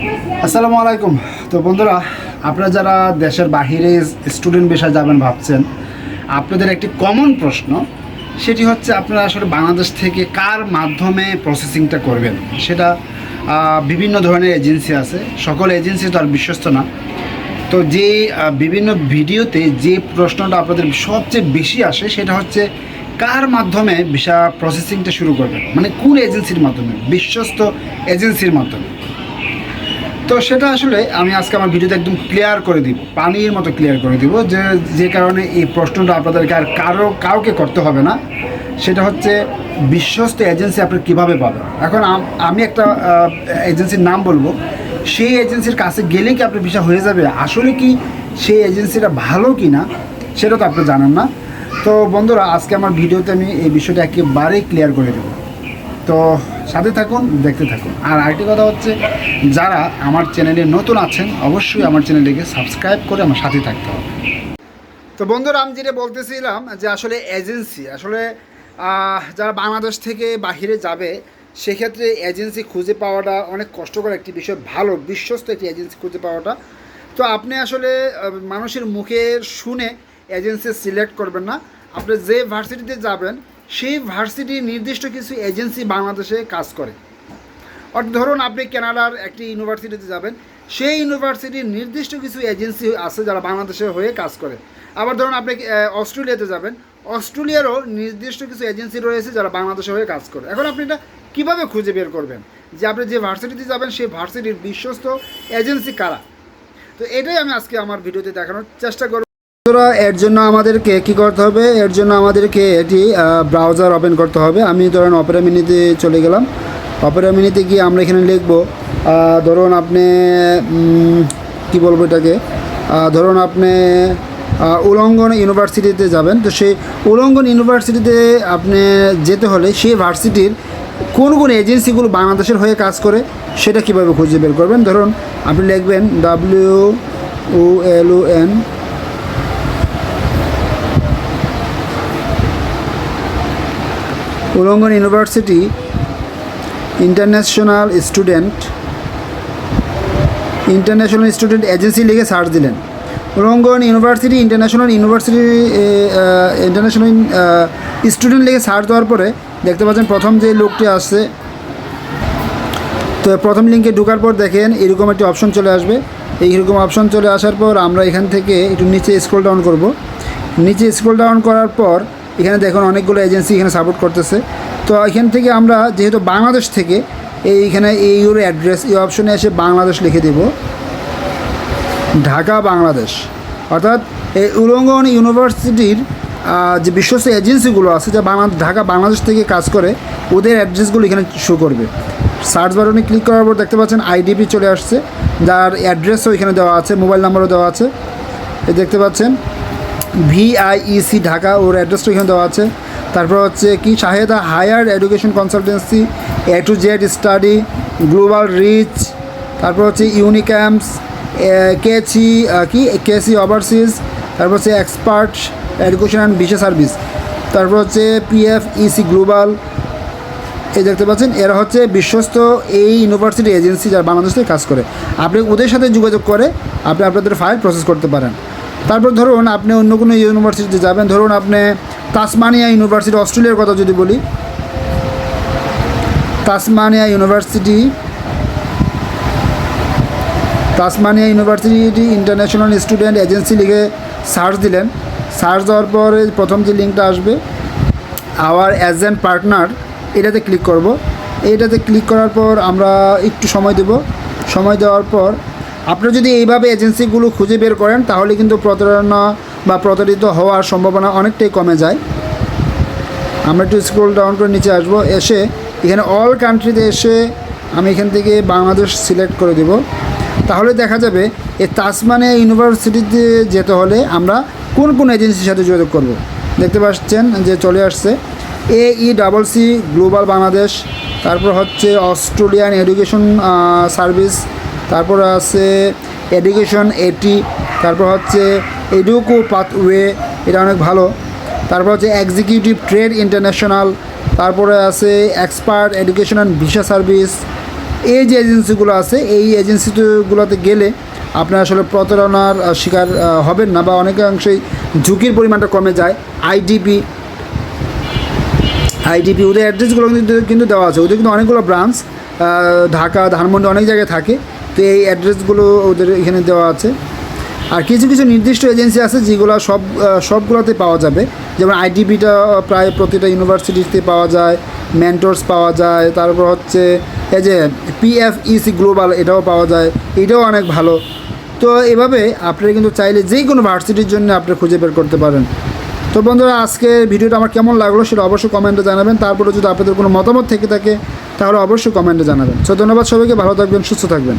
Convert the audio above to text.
আসসালামু আলাইকুম। তো বন্ধুরা, আপনারা যারা দেশের বাহিরে স্টুডেন্ট বিষয়ে যাবেন ভাবছেন, আপনাদের একটি কমন প্রশ্ন, সেটি হচ্ছে আপনারা আসলে বাংলাদেশ থেকে কার মাধ্যমে প্রসেসিংটা করবেন? সেটা বিভিন্ন ধরনের এজেন্সি আছে, সকল এজেন্সি তো আর বিশ্বস্ত না। তো যে বিভিন্ন ভিডিওতে যে প্রশ্নটা আপনাদের সবচেয়ে বেশি আসে, সেটা হচ্ছে কার মাধ্যমে ভিসা প্রসেসিংটা শুরু করবেন? মানে কোন এজেন্সির মাধ্যমে? বিশ্বস্ত এজেন্সির মাধ্যমে। তো সেটা আসলে আমি আজকে আমার ভিডিওতে একদম ক্লিয়ার করে দিব, পানির মতো ক্লিয়ার করে দিব যে যে কারণে এই প্রশ্নটা আপনাদেরকে আর কারও, কাউকে করতে হবে না। সেটা হচ্ছে বিশ্বস্ত এজেন্সি আপনি কীভাবে পাবেন? এখন আমি একটা এজেন্সির নাম বলব। সেই এজেন্সির কাছে গেলে কি আপনার ভিসা হয়ে যাবে? আসলে কি সেই এজেন্সিটা ভালো কি না সেটা তো আপনি জানেন না। তো বন্ধুরা, আজকে আমার ভিডিওতে আমি এই বিষয়টা একেবারেই ক্লিয়ার করে দেবো। তো সাথে থাকুন, দেখতে থাকুন। আর আরেকটি কথা হচ্ছে, যারা আমার চ্যানেলে নতুন আছেন, অবশ্যই আমার চ্যানেলটিকে সাবস্ক্রাইব করে আমার সাথে থাকতে হবে। তো বন্ধুরা আমি যেটা বলতেছিলাম যে আসলে এজেন্সি, আসলে যারা বাংলাদেশ থেকে বাহিরে যাবে, সেক্ষেত্রে এজেন্সি খুঁজে পাওয়াটা অনেক কষ্টকর একটি বিষয়, ভালো, বিশ্বস্ত একটি এজেন্সি খুঁজে পাওয়াটা। তো আপনি আসলে মানুষের মুখে শুনে এজেন্সি সিলেক্ট করবেন না। আপনি যে ভার্সিটিতে যাবেন সেই ভার্সিটির নির্দিষ্ট কিছু এজেন্সি বাংলাদেশে কাজ করে। অর্থাৎ ধরুন আপনি কানাডার একটি ইউনিভার্সিটিতে যাবেন, সেই ইউনিভার্সিটির নির্দিষ্ট কিছু এজেন্সি আছে যারা বাংলাদেশে হয়ে কাজ করে। আবার ধরুন আপনি অস্ট্রেলিয়াতে যাবেন, অস্ট্রেলিয়ারও নির্দিষ্ট কিছু এজেন্সি রয়েছে যারা বাংলাদেশে হয়ে কাজ করে। এখন আপনি এটা কীভাবে খুঁজে বের করবেন? যে আপনি যে ভার্সিটিতে যাবেন, সেই ভার্সিটির বিশ্বস্ত এজেন্সি কারা? তো এটাই আমি আজকে আমার ভিডিওতে দেখানোর চেষ্টা করব। বন্ধুরা, এর জন্য আমাদেরকে কি করতে হবে? এর জন্য আমাদেরকে এটি ব্রাউজার ওপেন করতে হবে। আমি ধরেন অপেরা মিনিতে চলে গেলাম। অপেরা মিনিতে গিয়ে আমরা এখানে লিখব ধরুন আপনি কি বলব এটাকে? ধরুন আপনি উলঙ্গন ইউনিভার্সিটিতে যাবেন। তো সেই উলঙ্গন ইউনিভার্সিটিতে আপনি যেতে হলে সেই ভার্সিটির কোন কোন এজেন্সিগুলো বাংলাদেশের হয়ে কাজ করে সেটা কীভাবে খুঁজে বের করবেন? ধরুন আপনি লিখবেন W O L O N Wollongong university international student international student agency লিখে সার্চ দিলেন। Wollongong university, international university international student লিখে সার্চ দেওয়ার পরে দেখতে পাচ্ছেন প্রথম যে লোকটি আসছে, তো প্রথম লিঙ্কে ঢোকার পর দেখেন এরকম একটি অপশন চলে আসবে। এইরকম অপশন চলে আসার পর আমরা এখান থেকে একটু নিচে স্ক্রল ডাউন করব। নিচে স্ক্রল ডাউন করার পর এখানে দেখুন অনেকগুলো এজেন্সি এখানে সাপোর্ট করতেছে। তো এখান থেকে আমরা যেহেতু বাংলাদেশ থেকে এইখানে এইগুলো অ্যাড্রেস এই অপশনে এসে বাংলাদেশ লিখে দেব। ঢাকা, বাংলাদেশ। অর্থাৎ এই উলঙ্গন ইউনিভার্সিটির যে বিশ্বস্ত এজেন্সিগুলো আছে, যা বাংলা ঢাকা, বাংলাদেশ থেকে কাজ করে, ওদের অ্যাড্রেসগুলো এখানে শো করবে। সার্চ বাটনে ক্লিক করার পর দেখতে পাচ্ছেন আইডিপি চলে আসছে। যার অ্যাড্রেসও এখানে দেওয়া আছে মোবাইল নাম্বারও দেওয়া আছে। এই দেখতে পাচ্ছেন ভিআইইসি ঢাকা ওর অ্যাড্রেসটা এখানে দেওয়া আছে। তারপর হচ্ছে কি Shaheda higher education consultancy A to Z study global reach তারপর হচ্ছে ইউনিক্যাম্পস কেসি কি? কেসি ওভারসিজ তারপর হচ্ছে expert education and visa service তারপর হচ্ছে পিএফ ইসি গ্লোবাল এই দেখতে পাচ্ছেন, এরা হচ্ছে বিশ্বস্ত এই ইউনিভার্সিটি এজেন্সি যারা বাংলাদেশ থেকে কাজ করে। আপনি ওদের সাথে যোগাযোগ করে, আপনি আপনাদের ফাইল প্রসেস করতে পারেন। তারপর ধরুন আপনি অন্য কোনো ইউনিভার্সিটিতে যাবেন, ধরুন আপনি তাসমানিয়া ইউনিভার্সিটি অস্ট্রেলিয়ার কথা যদি বলি, Tasmania university Tasmania university international student agency লিখে সার্চ দিলেন। সার্চ দেওয়ার পরে প্রথম যে লিঙ্কটা আসবে আওয়ার অ্যাজেন্ট পার্টনার এটাতে ক্লিক করব। এইটাতে ক্লিক করার পর আমরা একটু সময় দেব। সময় দেওয়ার পর আপনারা যদি এইভাবে এজেন্সিগুলো খুঁজে বের করেন, তাহলে কিন্তু প্রতারণা বা প্রতারিত হওয়ার সম্ভাবনা অনেকটাই কমে যায়। আমরা একটু স্ক্রোল ডাউন করে নিচে আসব। এসে এখানে অল কান্ট্রিতে এসে আমি এখান থেকে বাংলাদেশ সিলেক্ট করে দেব। তাহলে দেখা যাবে এই তাসমানিয়া ইউনিভার্সিটিতে যেতে হলে আমরা কোন কোন এজেন্সির সাথে যোগাযোগ করব? দেখতে পাচ্ছেন যে চলে আসছে। A E double C global Bangladesh তারপর হচ্ছে অস্ট্রেলিয়ান এডুকেশন সার্ভিস তারপর আছে এডুকেশন এটি তারপর হচ্ছে এডুকো পাথওয়ে এটা অনেক ভালো। তারপর হচ্ছে এক্সিকিউটিভ ট্রেড ইন্টারন্যাশনাল তারপরে আছে expert education and visa service এই যে এজেন্সিগুলো আছে, এই এজেন্সিগুলোতে গেলে আপনার আসলে প্রতারণার শিকার হবেন না বা অনেকাংশেই ঝুঁকির পরিমাণটা কমে যায়। আইডিপি আইডিপি ওদের অ্যাড্রেসগুলো কিন্তু কিন্তু দেওয়া আছে। ওদের কিন্তু অনেকগুলো ব্রাঞ্চ ঢাকা, ধানমন্ডি অনেক জায়গায় থাকে। তো এই অ্যাড্রেসগুলো ওদের এখানে দেওয়া আছে। আর কিছু কিছু নির্দিষ্ট এজেন্সি আছে যেগুলো সব সবগুলোতে পাওয়া যাবে। যেমন আইডিপিটা প্রায় প্রতিটা ইউনিভার্সিটিতে পাওয়া যায়, মেন্টরস পাওয়া যায়, তারপর হচ্ছে এই যে পিএফইসি গ্লোবাল এটাও পাওয়া যায়, এটাও অনেক ভালো। তো এভাবে আপনারা কিন্তু চাইলে যে কোনো ভার্সিটির জন্য আপনি খুঁজে বের করতে পারেন। তো বন্ধুরা, আজকে ভিডিওটা আমার কেমন লাগল সেটা অবশ্যই কমেন্টে জানাবেন। তারপরে যদি আপনাদের কোনো মতামত থেকে থাকে, তাহলে অবশ্যই কমেন্টে জানাবেন। সো ধন্যবাদ সবাইকে, ভালো থাকবেন, সুস্থ থাকবেন।